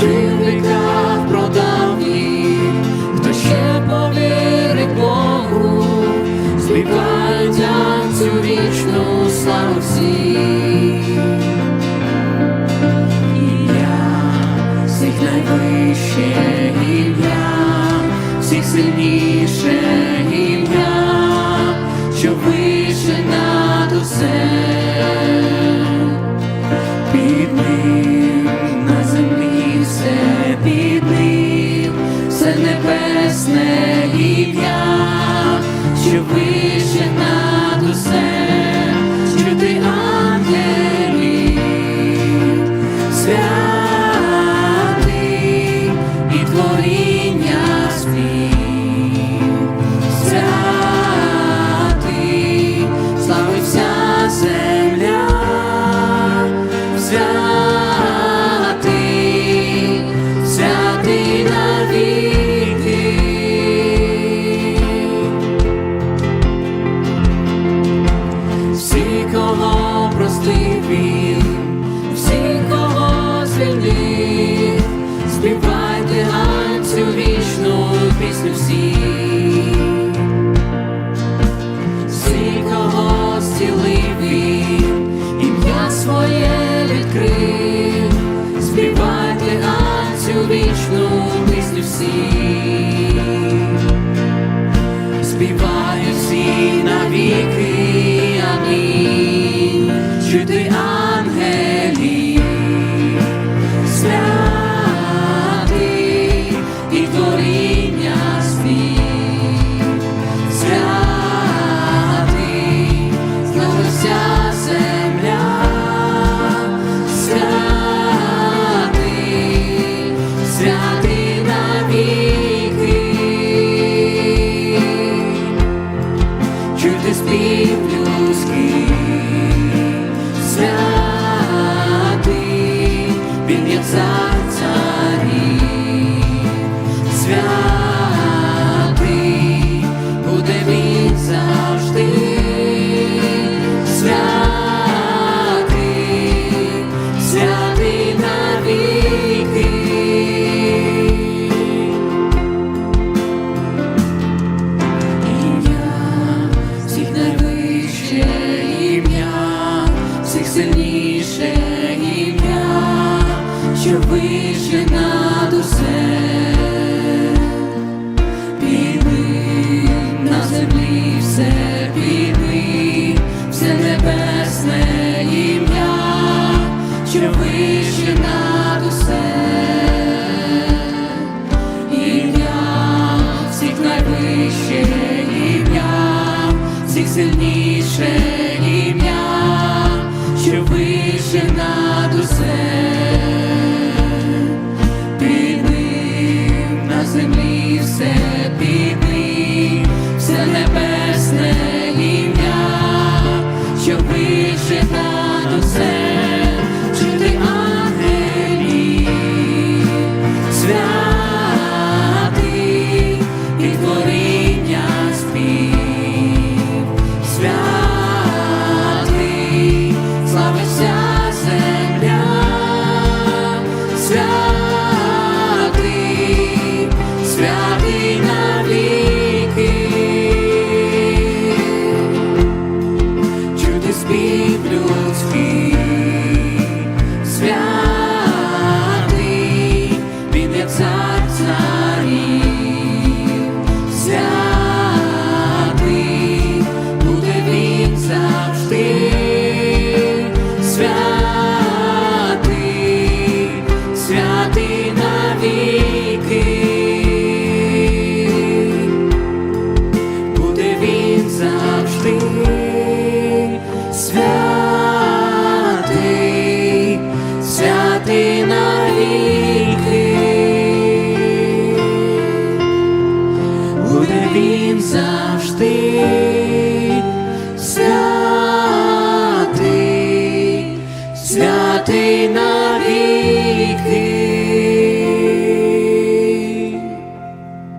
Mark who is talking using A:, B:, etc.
A: Живниках продав їх, хто ще повірить Богу, злікають цю вічну славу всіх. під ним все небесне ім'я, щоб ви. see. вище над усе, піди на землі, все піди, небесне ім'я, що вище над усе, ім'я, всіх найвище всіх сильніше. ти навіть.